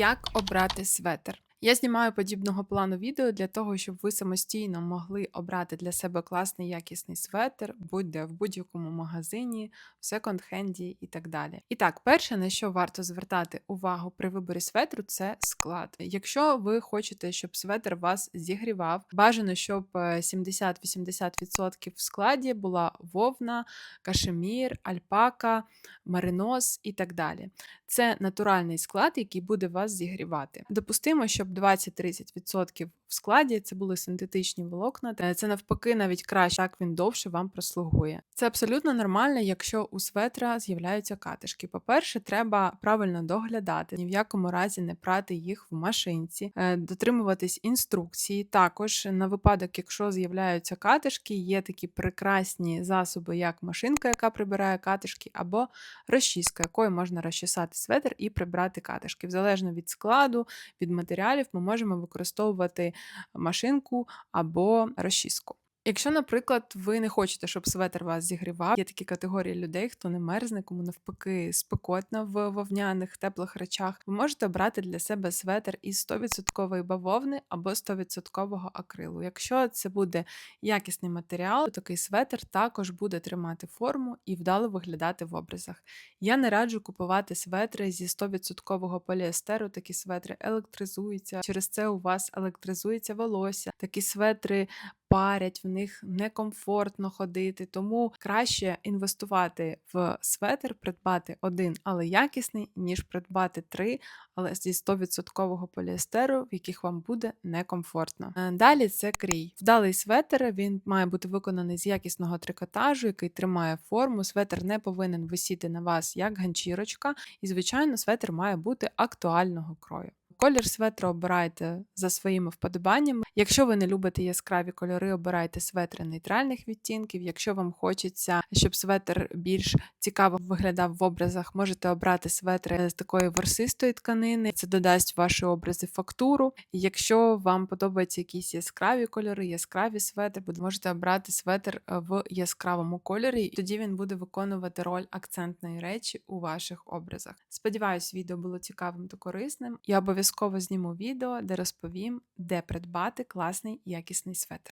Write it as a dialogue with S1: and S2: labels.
S1: Як обрати светр? Я знімаю подібного плану відео для того, щоб ви самостійно могли обрати для себе класний якісний светр, будь-де в будь-якому магазині, в секонд-хенді і так далі. І так, перше, на що варто звертати увагу при виборі светру, це склад. Якщо ви хочете, щоб светр вас зігрівав, бажано, щоб е, 70-80% в складі була вовна, кашемір, альпака, меринос і так далі. Це натуральний склад, який буде вас зігрівати. Допустимо, щоб 20-30% в складі це були синтетичні волокна. Е, Це навпаки навіть краще, так він довше вам прослугує. Це абсолютно нормально, якщо у светра з'являються катишки. По-перше, треба правильно доглядати, ні в якому разі не прати їх в машинці, е, дотримуватись інструкції. Також на випадок, якщо з'являються катишки, є такі прекрасні засоби, як машинка, яка прибирає катишки, або розчіска, якою можна розчесати светр і прибрати катишки. Залежно від складу, від матеріалів, ми можемо використовувати машинку або розчіску. Якщо, наприклад, ви не хочете, щоб светр вас зігрівав, є такі категорії людей, хто не мерзне, кому навпаки спекотно в вовняних теплих речах, ви можете обрати для себе светр із 100% бавовни або 100% акрилу. Якщо це буде якісний матеріал, то такий светр також буде тримати форму і вдало виглядати в образах. Я не раджу купувати светри зі 100% поліестеру. Такі светри електризуються. Через це у вас електризується волосся. Такі светри парять, в них некомфортно ходити. Тому краще інвестувати в светр, придбати один, але якісний, ніж придбати три, але зі 100% поліестеру, в яких вам буде некомфортно. Е, Далі це крій. Вдалий светр він має бути виконаний з якісного трикотажу, який тримає форму. Светр не повинен висіти на вас як ганчірочка, і, звичайно, светр має бути актуального крою. Колір светра обирайте за своїми вподобаннями. Якщо ви не любите яскраві кольори, обирайте светри нейтральних відтінків. Якщо вам хочеться, щоб светр більш цікаво виглядав в образах, можете обрати светри з такої ворсистої тканини. Це додасть ваші образи фактуру. І якщо вам подобаються якісь яскраві кольори, яскраві светри, можете обрати светр е, в яскравому кольорі, і тоді він буде виконувати роль акцентної речі у ваших образах. Сподіваюсь, відео було цікавим та корисним. Я обов'язково зніму відео, де розповім, де придбати класний якісний светр.